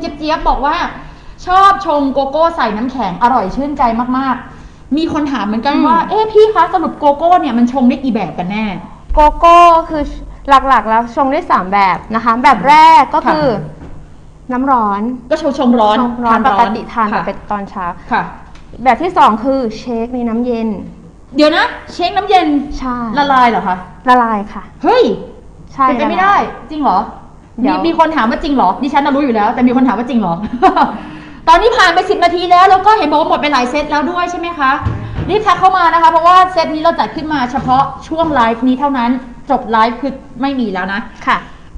เจี๊ยบเจี๊ยบบอกว่า ชอบชงโกโก้ใส่น้ำแข็งอร่อยชื่นใจมากๆ มีคนถามเหมือนกันว่า เอ๊ะพี่คะสรุปโกโก้เนี่ยมันชงได้กี่แบบกันแน่ โกโก้คือหลักๆ แล้วชงได้3แบบนะคะ แบบแรกก็คือ น้ำร้อนก็ชงชงร้อนชงร้อนทาปกติทานค่ะเป็นตอนเช้าค่ะ แบบที่2คือเชคในน้ำเย็น เดี๋ยวนะ เช็คน้ำเย็นใช่ละลายเหรอคะละลายค่ะ เฮ้ยใช่เป็นไปไม่ละลาได้ยจริงเหรอ เดี๋มียว มีคนถามว่าจริงเหรอ ดิฉันน่ะรู้อยู่แล้ว แต่มีคนถามว่าจริงเหรอ ตอนนี้ผ่านไปสิบนาทีแล้ว แล้วก็เห็นบอกว่าหมดไปหลายเซตแล้วด้วยใช่ไหมคะ รีบทักเข้ามานะคะ เพราะว่าเซตนี้เราจัดขึ้นมาเฉพาะช่วงไลฟ์นี้เท่านั้น จบไลฟ์คือไม่มีแล้วนะ ค่ะ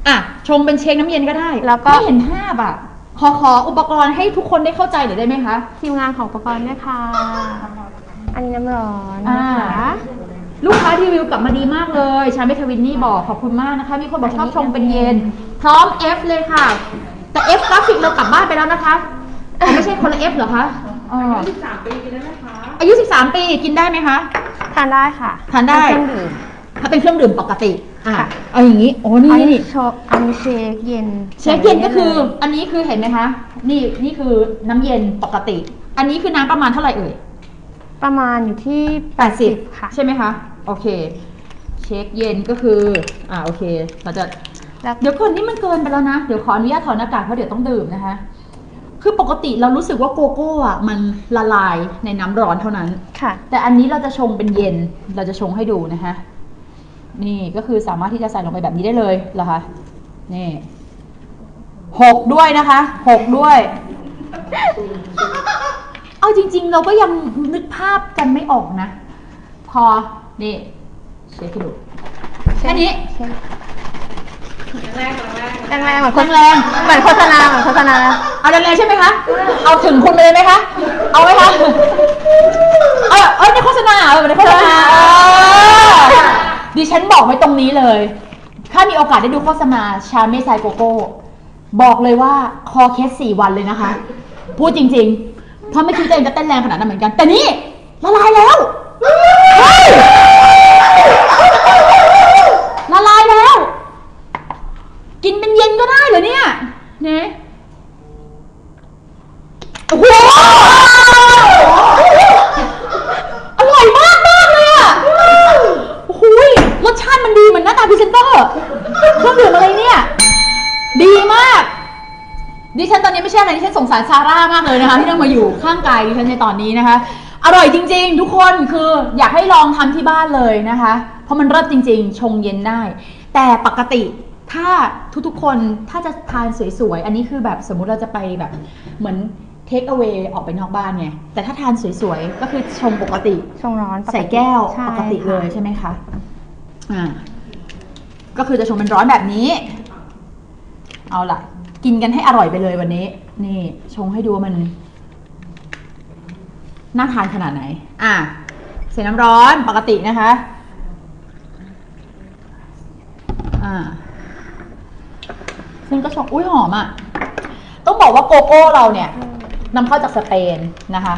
อะ ชงเป็นเช็คน้ำเย็นก็ได้แล้วก็ ไม่เห็นภาพอะ ขอขออุปกรณ์ให้ทุกคนได้เข้าใจหน่อยได้ไหมคะ ทีมงานของอุปกรณ์ด้วยค่ะ อันนี้น้ำร้อนอ่านะคะ ลูกค้ารีวิวกลับมาดีมากเลยชาเมทวินนี่บอกขอบคุณมากนะคะ มีคนบอกชอบชงเป็นเย็น พร้อม F เลยค่ะ แต่ F กราฟิกเรากลับบ้านไปแล้วนะคะอ๋อไม่ใช่คนละ F เหรอคะอ๋ออายุ13ปีกินได้ไหมคะอายุ 13 ปีกินได้ไหมคะ ทานได้ค่ะทานได้ เป็เครื่องดื่มถ้าเป็นเครื่องดื่มปกติอะค่ะเอาอย่างนี้โอ้นี่อันนี่นี้โชว์อันนี้เชคเย็นเชฟเย็นก็คืออันนี้คือเห็นไหมคะ นี่นี่คือน้ำเย็นปกติ อันนี้คือน้ำประมาณเท่าไหร่เอ่ย ประมาณอยู่ที่ 80 ค่ะ ใช่ไหมคะ โอเค เช็คเย็นก็คือ อ่าโอเค เราจะ แล้วเดี๋ยวก่อนนี่มันเกินไปแล้วนะ เดี๋ยวขออนุญาตถอดหน้ากากเพราะเดี๋ยวต้องดื่มนะคะ คือปกติเรารู้สึกว่าโกโก้อะมันละลายในน้ำร้อนเท่านั้น ค่ะ แต่อันนี้เราจะชงเป็นเย็น เราจะชงให้ดูนะคะ นี่ก็คือสามารถที่จะใส่ลงไปแบบนี้ได้เลยเหรอคะ นี่ หกด้วยนะคะ หกด้วย เอาจริง ๆ เราก็ยังนึกภาพกันไม่ออกนะ พอ นี่เช็คให้ดูแค่นี้แรงๆเหมือนโฆษแรงเหมือนโฆษณาเหมือนโฆษณาเอาแรงๆใช่ไหมคะเอาถึงคุณไปเลยไหมคะเอาไหมคะเออเออในโฆษณาเออในโฆษณาเออดิฉันบอกไว้ตรงนี้เลย ถ้ามีโอกาสได้ดูโฆษณาชาเมซายโกโก้บอกเลยว่าคอเคสสี่วันเลยนะคะ พูดจริง ๆ เพราะไม่คิดว่าตัวเองจะเต้นแรงขนาดนั้นเหมือนกัน แต่นี่ละลายแล้วเฮ้ยละลายแล้ว กินเป็นเย็นก็ ได้เหรอเนี่ยเนี่ยโอ้โหอร่อยมากมากเลยอะโอ้โหยรสชาติมันดีเหมือนหน้าตาพรีเซนเตอร์เครื่องดื่มอะไรเนี่ย ดีมาก ดิฉันตอนนี้ไม่ใช่อะไรดิฉันสงสารซาร่ามากเลยนะคะ ที่ต้องมาอยู่ข้างกายดิฉันในตอนนี้นะคะ อร่อยจริง ๆ ทุกคนคืออยากให้ลองทำที่บ้านเลยนะคะ เพราะมันเลิศจริง ๆ ชงเย็นได้ แต่ปกติ ถ้าทุกๆคนถ้าจะทานสวยๆ อันนี้คือแบบสมมุติเราจะไปแบบเหมือนเทคเอา a y ออกไปนอกบ้านไง แต่ถ้าทานสวยๆ ก็คือชงปกติ ชงร้อนปติใส่แก้วใช่ปกติเลยค่ะใช่ไหมคะอ่าก็คือจะชงเป็นร้อนแบบนี้ เอาล่ะ กินกันให้อร่อยไปเลยวันนี้ นี่ ชงให้ดูว่ามัน น่าทานขนาดไหน อะใส่น้ำร้อนปกตินะคะ อ่า ซึ่งก็ชงอุ้ยหอมอะ ต้องบอกว่าโกโก้เราเนี่ยนำเข้าจากสเปนนะคะ